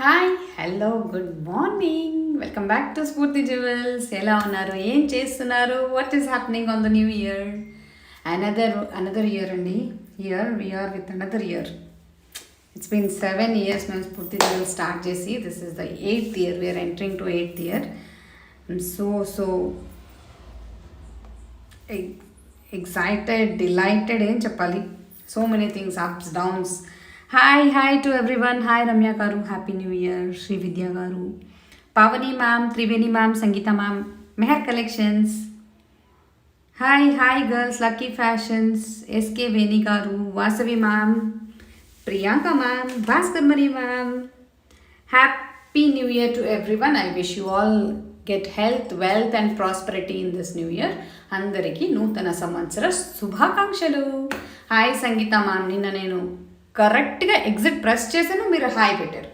Hi hello good morning welcome back to Spoorthi Jewels ఎలా ఉన్నారు? ఏం చేస్తున్నారు? What is happening on the new year another another year అండి. Year we're with another year it's been seven years మేము స్ఫూర్తి jewels start చేసి this is the eighth year we're entering to eighth year so so excited delighted ఏం చెప్పాలి? So many things ups downs hi hi to everyone hi Ramya garu happy new year Sri Vidya garu Pavani ma'am Triveni ma'am Sangeetha ma'am Mehar collections hi hi girls lucky fashions SK Veni garu Vasavi ma'am Priyanka ma'am Bhaskar మరి ma'am happy new year to everyone I wish you all get health wealth and prosperity in this new year అందరికీ నూతన సంవత్సర శుభాకాంక్షలు hi సంగీత ma'am నిన్న నేను కరెక్ట్గా exit press చేశాను మీరు హాయ్ పెట్టారు.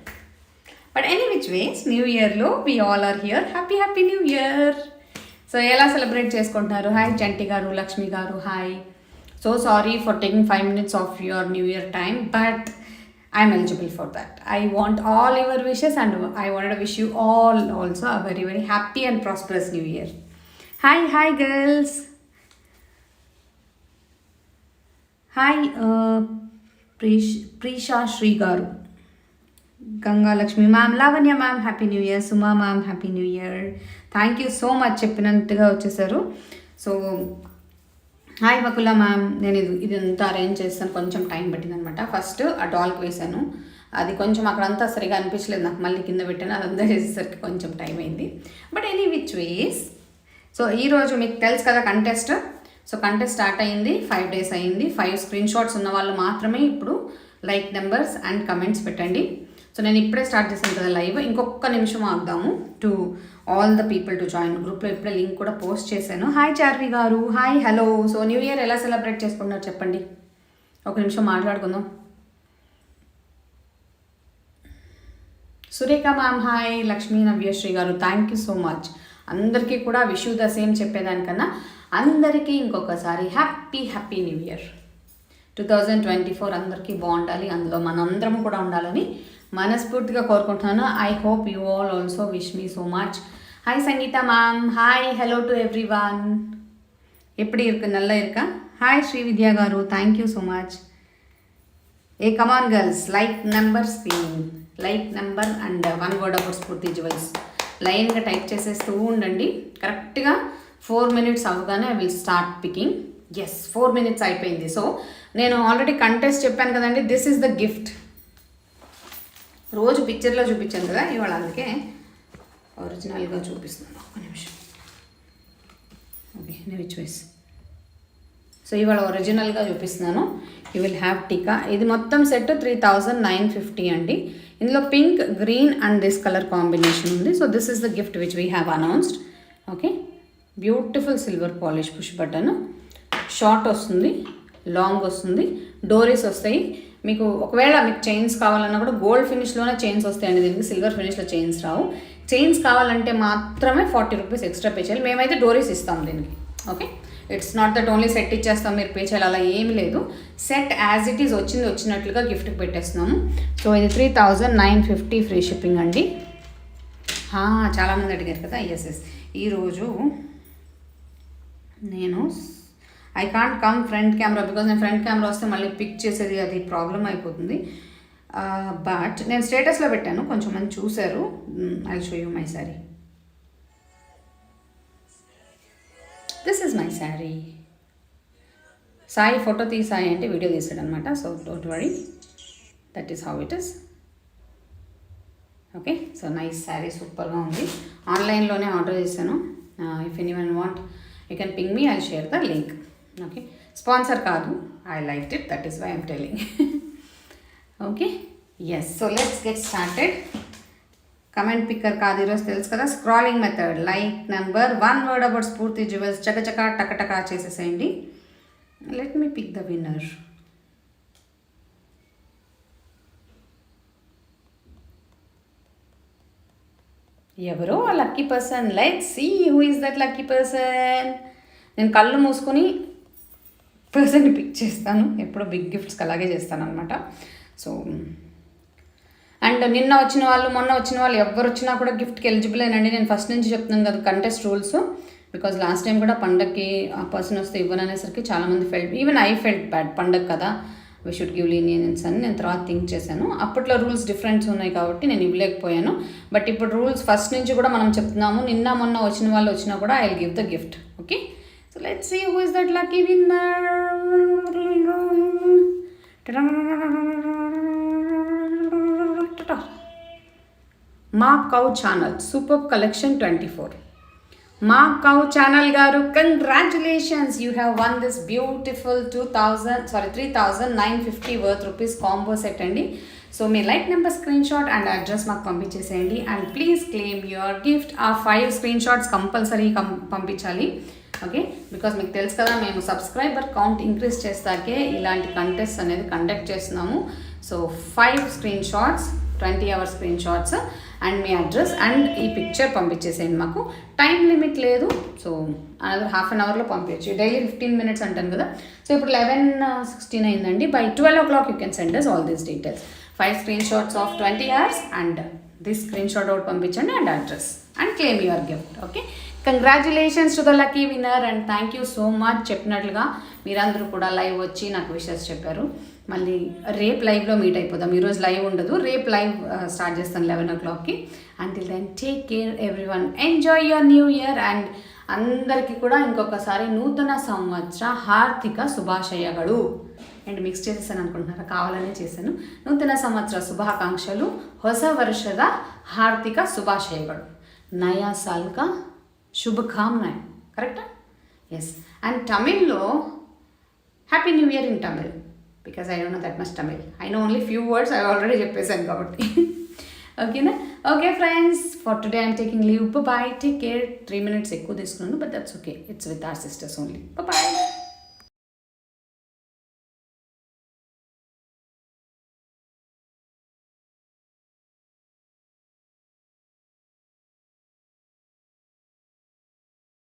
But any which ways new ఇయర్లో we all are here happy happy new year so ఎలా సెలబ్రేట్ చేసుకుంటున్నారు? Hi Janti garu Lakshmi garu hi so sorry for taking five minutes of your new year time but I'm eligible for that I want all your wishes and I want wish you all also a very very happy and prosperous new year hi hi girls hi Preesh Preesha Sri garu. Ganga Lakshmi. Ma'am Lavanya ma'am happy new year Suma ma'am happy new year thank you so much చెప్పినట్టుగా వచ్చేసారు. So hi Vakula ma'am నేను ఇది ఇదంతా arrange చేస్తాను. కొంచెం time పట్టిందనమాట. First ఆ డాల్కి వేసాను అది కొంచెం అక్కడంతా సరిగా అనిపించలేదు. నాకు మళ్ళీ కింద పెట్టాను. అదంతా చేసేసరికి కొంచెం టైం అయింది. But any which ways so ఈరోజు మీకు తెలుసు కదా కంటెస్ట్ సో కంటెస్ట్ స్టార్ట్ అయింది ఫైవ్ డేస్ అయింది. ఫైవ్ స్క్రీన్ షాట్స్ ఉన్న వాళ్ళు మాత్రమే ఇప్పుడు లైక్ నెంబర్స్ అండ్ కమెంట్స్ పెట్టండి. సో నేను ఇప్పుడే స్టార్ట్ చేశాను కదా లైవ్ ఇంకొక నిమిషం ఆగుదాము to all the people to join గ్రూప్లో ఇప్పుడే లింక్ కూడా పోస్ట్ చేశాను. Hi Charvi garu. Hi hello so new year ఎలా సెలబ్రేట్ చేసుకుంటున్నారు చెప్పండి. ఒక నిమిషం మాట్లాడుకుందాం. Surekha ma'am hi Lakshmi Navyasri garu thank you so much అందరికీ కూడా విష్యూ ద సేమ్ చెప్పేదానికన్నా. అందరికీ ఇంకొకసారి happy happy new year two thousand twenty four అందరికీ బాగుండాలి అందులో మనందరం కూడా ఉండాలని మనస్ఫూర్తిగా కోరుకుంటున్నాను I hope you all also wish me so much hi Sangeetha ma'am hi hello to everyone எப்படி இருக்கு நல்லா இருக்கா hi Sri Vidya car thank you so much A come on girls like number spin like number and one word about Spoorthi jewels లైన్గా type చేసేస్తూ ఉండండి కరెక్ట్గా four minutes అవగానే I will start picking. Yes four minutes అయిపోయింది. So నేను already contest చెప్పాను కదండి this is the gift రోజు పిక్చర్లో చూపించాను కదా ఇవాళ అందుకే ఒరిజినల్గా చూపిస్తున్నాను. ఒక నిమిషం. ఓకే నేను చాయిస్ సో ఇవాళ ఒరిజినల్గా చూపిస్తున్నాను. యూ విల్ హ్యావ్ టీకా ఇది మొత్తం set three thousand nine fifty అండి. ఇందులో pink green and this colour combination ఉంది. So this is the gift which we have announced okay beautiful silver polish push button. Short వస్తుంది లాంగ్ వస్తుంది డోరీస్ వస్తాయి. మీకు ఒకవేళ మీకు చైన్స్ కావాలన్నా కూడా గోల్డ్ ఫినిష్లోనే చైన్స్ వస్తాయండి దీనికి. సిల్వర్ ఫినిష్లో చైన్స్ రావు. చైన్స్ కావాలంటే మాత్రమే ఫార్టీ రూపీస్ ఎక్స్ట్రా పే చేయాలి. మేమైతే డోరీస్ ఇస్తాం దీనికి. Okay? It's not that only set ఇచ్చేస్తాం మీరు పే చేయాలి. అలా ఏమి లేదు. సెట్ యాజ్ ఇట్ ఈస్ వచ్చింది వచ్చినట్లుగా గిఫ్ట్కి పెట్టేస్తున్నాము. సో ఇది three thousand nine fifty free shipping అండి. చాలామంది అడిగారు కదా ఎస్ ఎస్ ఈరోజు నేను. I can't come front camera because నేను ఫ్రంట్ కెమెరా వస్తే మళ్ళీ పిక్ చేసేది అది ప్రాబ్లం అయిపోతుంది. Uh, బట్ నేను స్టేటస్లో పెట్టాను కొంచెం మంది చూశారు. I show you my sari this is my sari Sai photo తీసాయి అంటే వీడియో తీసాడు అనమాట so don't worry that is how it is okay so nice sari సూపర్గా ఉంది. ఆన్లైన్లోనే ఆర్డర్ చేశాను. If anyone want you can ping me I share the link okay sponsor కాదు. I like it that is why I'm telling okay yes so let's get started comment picker కాదు ఈరోజు తెలుసు కదా? Scrolling method like number one word about Spoorthi Jewels చకచక టకటకా చేసేసేయండి. Let me pick the winner ఎవరో ఆ lucky person. Let see who is that lucky person నేను కళ్ళు మూసుకొని పర్సన్ని పిక్ చేస్తాను. ఎప్పుడో బిగ్ గిఫ్ట్స్కి అలాగే చేస్తాను అనమాట సో అండ్ నిన్న వచ్చిన వాళ్ళు మొన్న వచ్చిన వాళ్ళు ఎవరు వచ్చినా కూడా గిఫ్ట్కి ఎలిజిబుల్ అయినండి. నేను ఫస్ట్ నుంచి చెప్తున్నాను కదా contest rules because last time కూడా పండగకి ఆ పర్సన్ వస్తే ఇవ్వననేసరికి చాలామంది felt even I felt bad పండగ కదా. వీ షుడ్ గివ్ లీనియన్స్ అని నేను తర్వాత థింక్ చేశాను. అప్పట్లో రూల్స్ డిఫరెన్స్ ఉన్నాయి కాబట్టి నేను ఇవ్వలేకపోయాను. బట్ ఇప్పుడు రూల్స్ ఫస్ట్ నుంచి కూడా మనం చెప్తున్నాము. నిన్న మొన్న వచ్చిన వాళ్ళు వచ్చినా కూడా I give the gift okay so let's see who is that lucky winner మా cow channel super collection twenty four మా cow channel garu congratulations you have won this beautiful two thousand sorry three thousand nine fifty worth rupees combo set అండి. So me like number screen shot and address మాకు పంపించేసేయండి. And please claim your gift ఆ five screen shots compulsory కం పంపించాలి. Okay because మీకు తెలుసు కదా మేము subscriber count increase చేస్తాకే ఇలాంటి కంటెస్ట్ అనేది కండక్ట్ చేస్తున్నాము. So five screen shots twenty hour screen shots and me address and ఈ పిక్చర్ పంపించేసేయండి మాకు. టైం లిమిట్ లేదు సో అనదర్ హాఫ్ అన్ అవర్లో పంపించచ్చు డైలీ ఫిఫ్టీన్ మినిట్స్ అంటాను కదా. సో ఇప్పుడు లెవెన్ సిక్స్టీన్ అయిందండి. By twelve o'clock you can send us all these details five screen shots of twenty hours and this screen shot out పంపించండి and address and claim your gift okay congratulations to the lucky winner and thank you so much చెప్పినట్లుగా మీరందరూ కూడా live వచ్చి నాకు wishes చెప్పారు. మళ్ళీ రేపు లైవ్లో మీట్ అయిపోదాం. ఈరోజు లైవ్ ఉండదు. రేపు లైవ్ స్టార్ట్ చేస్తాను లెవెన్ ఓ క్లాక్కి until then take care everyone enjoy your new year and అందరికీ కూడా ఇంకొకసారి నూతన సంవత్సర హార్థిక శుభాశయగడు అండ్ మిక్స్ చేసేసాను అనుకుంటున్నారా? కావాలనే చేశాను. నూతన సంవత్సర శుభాకాంక్షలు ಹೊಸ ವರ್ಷದ ಹಾರ್ದಿಕ నయా ನಯಾ ಸಾಲ್ಕ ಶುಭಕಾಮನೆ కరెక్టా yes and తమిళ్ళో happy new year in Tamil because I don't know that much Tamil I know only few words I already చెప్పేశాను కాబట్టి. ఓకేనా okay friends for today I'm taking leave bye take care three minutes ఎక్కువ తీసుకున్నాను but that's okay it's with our sisters only bye